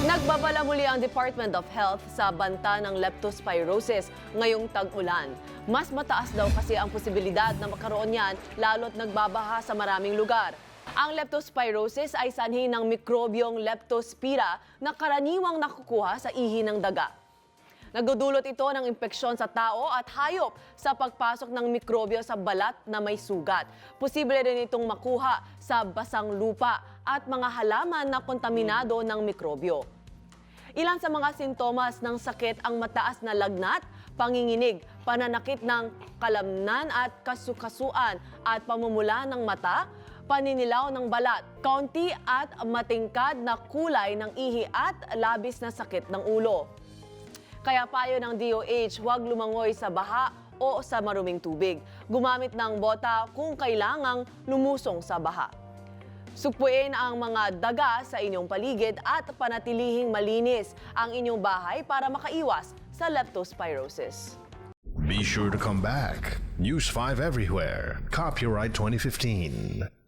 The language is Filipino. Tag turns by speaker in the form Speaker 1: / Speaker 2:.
Speaker 1: Nagbabala muli ang Department of Health sa banta ng leptospirosis ngayong tag-ulan. Mas mataas daw kasi ang posibilidad na magkaroon yan lalo't nagbabaha sa maraming lugar. Ang leptospirosis ay sanhi ng mikrobyong leptospira na karaniwang nakukuha sa ihi ng daga. Nagdudulot ito ng impeksyon sa tao at hayop sa pagpasok ng mikrobyo sa balat na may sugat. Posible rin itong makuha sa basang lupa at mga halaman na kontaminado ng mikrobyo. Ilan sa mga sintomas ng sakit ang mataas na lagnat, panginginig, pananakit ng kalamnan at kasukasuan at pamumula ng mata, paninilaw ng balat, kaunti at matingkad na kulay ng ihi at labis na sakit ng ulo. Kaya payo ng DOH, huwag lumangoy sa baha o sa maruming tubig. Gumamit ng bota kung kailangang lumusong sa baha. Sukpuin ang mga daga sa inyong paligid at panatilihing malinis ang inyong bahay para makaiwas sa leptospirosis.
Speaker 2: Be sure to come back. News 5 everywhere. Copyright 2015.